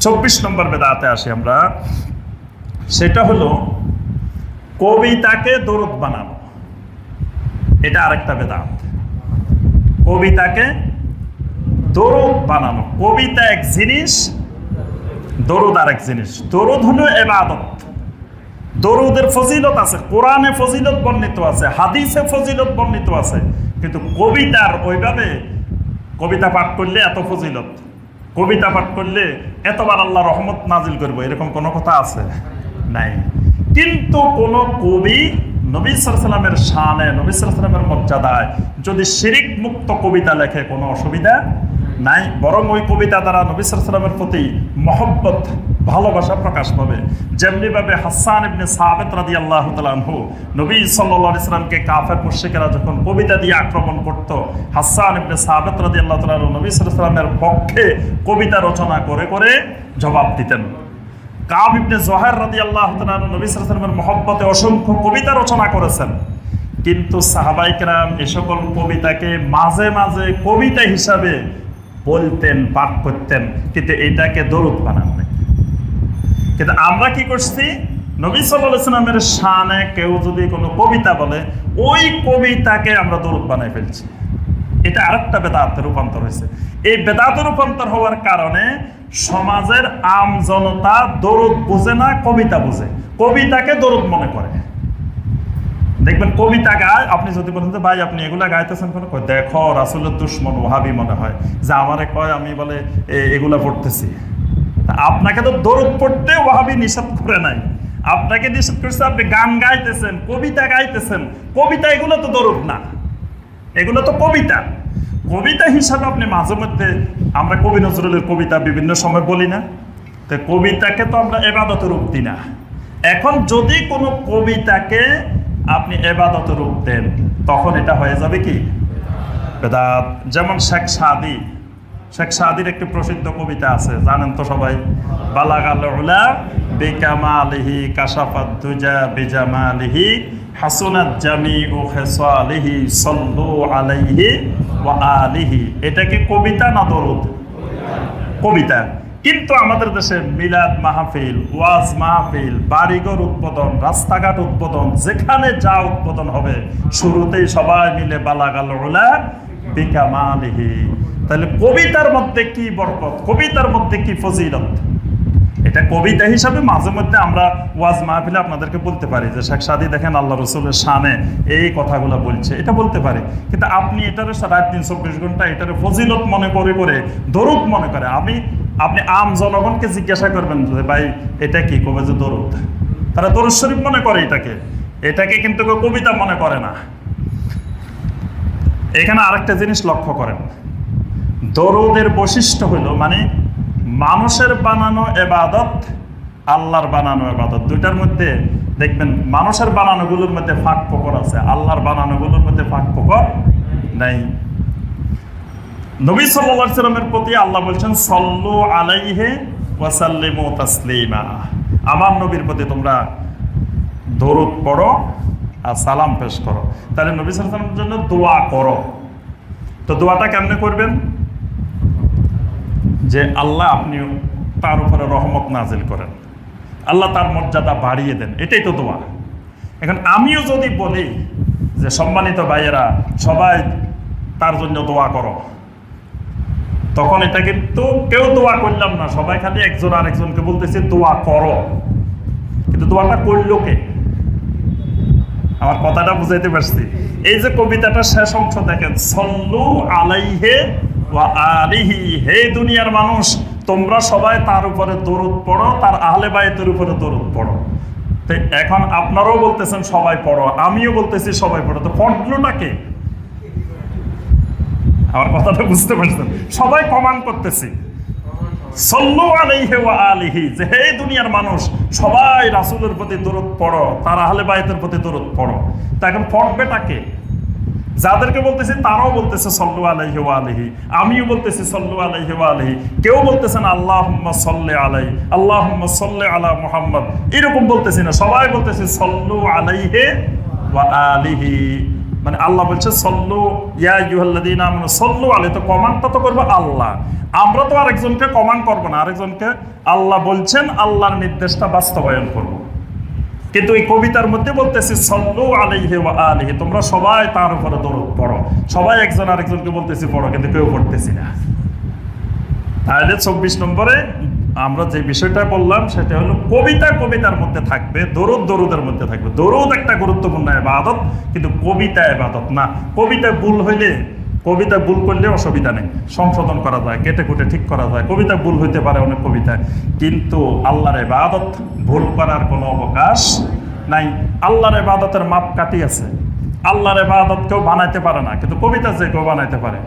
চব্বিশ নম্বর বেদাতে আসি আমরা। সেটা হলো, কবিতাকে দরদ বানানো। এটা আরেকটা বেদাত। কবিতাকে দরদ বানানো। কবিতা এক জিনিস, দরুদ আরেক জিনিস। দরুদ হলো এবাদত। দরুদের ফজিলত আছে, কোরআনে ফজিলত বর্ণিত আছে, হাদিসে ফজিলত বর্ণিত আছে। কিন্তু কবিতার ওইভাবে কবিতা পাঠ করলে এত ফজিলত। কবিতা পাঠ করলে এতবার আল্লাহ রহমত নাজিল করব, এরকম কোনো কথা আছে? নাই। কিন্তু কোন কবি নবী সালামের শানে, নবী সালামের মর্যাদায় যদি শিরিক মুক্ত কবিতা লেখে, কোনো অসুবিধা নাই। বরং ওই কবিতা দ্বারা নবী সালামের প্রতি মহব্বত ভালোবাসা প্রকাশ পাবে। যেমনিভাবে হাসান ইবনে সাহাবেত রাদি আল্লাহ তালহু নবী সাল্লা ইসলামকে কাফের মুর্শিকেরা যখন কবিতা দিয়ে আক্রমণ করত, হাসান ইবনে সাহাবেত রাদি আল্লাহ তালু নবী সাল্লামের পক্ষে কবিতা রচনা করে করে জবাব দিতেন। কাব ইবনে জহের রাদি আল্লাহ তালু নবী সাল্লামের মহব্বতে অসংখ্য কবিতা রচনা করেছেন। কিন্তু সাহাবাইকরাম এ সকল কবিতাকে মাঝে মাঝে কবিতা হিসাবে বলতেন, পাঠ করতেন, কিন্তু এটাকে দরুদ বানান কিন্তু আমরা কি করছি? নবী সাল্লামের শানে কেউ যদি কোনো কবিতা বলে, ওই কবিতাকে আমরা দরুদ বানাই ফেলছি। এটা আরেকটা বেদাতে রূপান্তর হয়েছে। এই বেদাতে রূপান্তর হওয়ার কারণে সমাজের আম জনতা দরুদ বুঝে না, কবিতা বুঝে। কবিতাকে দরুদ মনে করে। দেখবেন কবিতা গায়, আপনি যদি বলেন যে, ভাই, আপনি এগুলা গাইতেছেন কেন? দেখো, রাসুলের দুশ্মন ওহাবি মনে হয়। যে আমারে কয়, আমি বলে এগুলা পড়তেছি। আপনাকে তো দরুদ পড়তে ওহাবি নিষেধ করে নাই। আপনাকে নিষেধ করছে, আপনি গান গাইতেছেন, কবিতা গাইতেছেন। কবিতা এগুলো তো দরুদ না। এগুলো তো কবিতা। কবিতা হিসাবে আপনি মাঝে মধ্যে, আমরা কবি নজরুলের কবিতা বিভিন্ন সময় বলি না। তো কবিতাকে তো আমরা এবাদত রূপ দিই না। এখন যদি কোনো কবিতাকে আপনি এবাদত রূপ দেন, তখন এটা হয়ে যাবে কি? যেমন শেখ সাদি শেখ সাদির একটি প্রসিদ্ধ কবিতা আছে, জানেন তো সবাই? উলা হাসুনাত জামি ও ওয়া এটা কি কবিতা না দরুদ? কবিতা। কিন্তু আমাদের দেশে মিলাদ মাহফিল, ওয়াজ মাহফিল, বাড়িঘর উদ্বোধন, রাস্তাঘাট উদ্বোধন, যেখানে যা উদ্বোধন হবে, শুরুতেই সবাই মিলে বালাগাল বিকামালিহি। তাহলে কবিতার মধ্যে কি বরকত? কবিতার মধ্যে কি ফজিলত? এটা কবিতা হিসাবে মাঝে মধ্যে আমরা ওয়াজ মাহফিলে আপনাদেরকে বলতে পারি যে, শেখ সাদি দেখেন আল্লাহ রসুলের শানে এই কথাগুলো বলছে। এটা বলতে পারে। কিন্তু আপনি এটারে রাত দিন চব্বিশ ঘণ্টা এটারে ফজিলত মনে করে করে, দরুদ মনে করে। আমি, আপনি আম জনগণকে জিজ্ঞাসা করবেন যে, ভাই, এটা কি? কবে যে দরুদ? তারা দরুদ শরীফ মনে করে এটাকে। এটাকে কিন্তু কবিতা মনে করে না। এখানে আরেকটা জিনিস লক্ষ্য করেন। দরুদের বৈশিষ্ট্য হলো মানে মানুষের বানানো এবাদত, আল্লাহর বানানো এবাদত। দুইটার মধ্যে দেখবেন মানুষের বানানোগুলোর মধ্যে ফাঁক ফোকর আছে, আল্লাহর বানানোগুলোর মধ্যে ফাঁক ফোকর নাই। নবী সাল্লাল্লাহু সাল্লামের প্রতি আল্লাহ বলছেন, সল্লু আলাইহে ওয়াসাল্লিমু তাসলিমা। আমার নবীর প্রতি তোমরা দরুদ পড়ো আর সালাম পেশ করো। তাহলে নবী সাল্লামের জন্য দোয়া করো। তো দোয়াটা কেমনে করবেন? যে আল্লাহ আপনি তার উপরে রহমত নাজিল করেন। আল্লাহ তার মর্যাদা বাড়িয়ে দেন, এটাই তো দোয়া। এখন আমিও যদি বলি যে সম্মানিত ভাইয়েরা, সবাই তার জন্য দোয়া করো, তখন এটা কিন্তু কেউ দোয়া করলাম না, সবাই খালি একজন আরেকজনকে বলতেছে, দোয়া করো। কিন্তু দোয়াটা করল কে? আমার কথাটা বুঝাইতে পারছি। এই যে কবিতাটা শেষ অংশ দেখেন, সল্লু আলাইহে আলিহি, হে দুনিয়ার মানুষ, তোমরা সবাই তার উপরে দরুদ পড়ো, তার আহলে বাইতের উপরে দরুদ পড়ো। তো এখন আপনারাও বলতেছেন, সবাই পড়ো, আমিও বলতেছি, সবাই পড়ো। তো পড়লোটা কে? আমার কথাটা বুঝতে পারছেন? সবাই কমান করতেছি। সল্লু আলাইহি ওয়া আলিহি, যে হে দুনিয়ার মানুষ, সবাই রাসূলের প্রতি দরুদ পড়ো, তার আহলে বাইতের প্রতি দরুদ পড়ো। তা এখন পড়বেটা কে? যাদেরকে বলতেছি তারাও বলতেছে সল্লু আলাইহি ওয়া আলিহি, আমিও বলতেছি সল্লু আলাইহি ওয়া আলিহি। কেউ বলতেছেন আল্লাহুম্মা সল্লে আলাই, আল্লাহুম্মা সল্লে আলা মুহাম্মদ। এরকম বলতেছি না, সবাই বলতেছি সল্লু আলাইহি ওয়া আলিহি। মানে আল্লাহ বলছে, সল্লু, ইয়া ইউহাল্লাদিন আমরা সল্লু আলে তো কমান্ডটা তো করব আল্লাহ। আমরা তো আরেকজনকে কমান্ড করব না, আরেকজনকে আল্লাহ বলছেন, আল্লাহর নির্দেশটা বাস্তবায়ন করব। কিন্তু এই কবিতার মধ্যে বলতেছি, সল্লু আলাইহি ওয়া আলিহি। তোমরা সবাই তার উপরে দরদ পড়ো। সবাই একজন আরেকজনকে বলতেছি, পড়ো, কিন্তু কেউ পড়তেছি না। তাহলে চব্বিশ নম্বরে আমরা যে বিষয়টা বললাম, সেটা হলো কবিতা কবিতার মধ্যে থাকবে, দরুদ দরুদের মধ্যে থাকবে। দরুদ একটা গুরুত্বপূর্ণ এবাদত কিন্তু কবিতা এবাদত না। কবিতা ভুল হইলে কবিতা ভুল করলে অসুবিধা নেই। সংশোধন করা যায়, কেটে কুটে ঠিক করা যায়। কবিতা ভুল হইতে পারে অনেক কবিতায়। কিন্তু আল্লাহর এবাদত ভুল করার কোনো অবকাশ নাই। আল্লাহর এবাদতের মাপকাঠি আছে। আল্লাহর এবাদত কেউ বানাইতে পারে না, কিন্তু কবিতা যে কেউ বানাইতে পারে।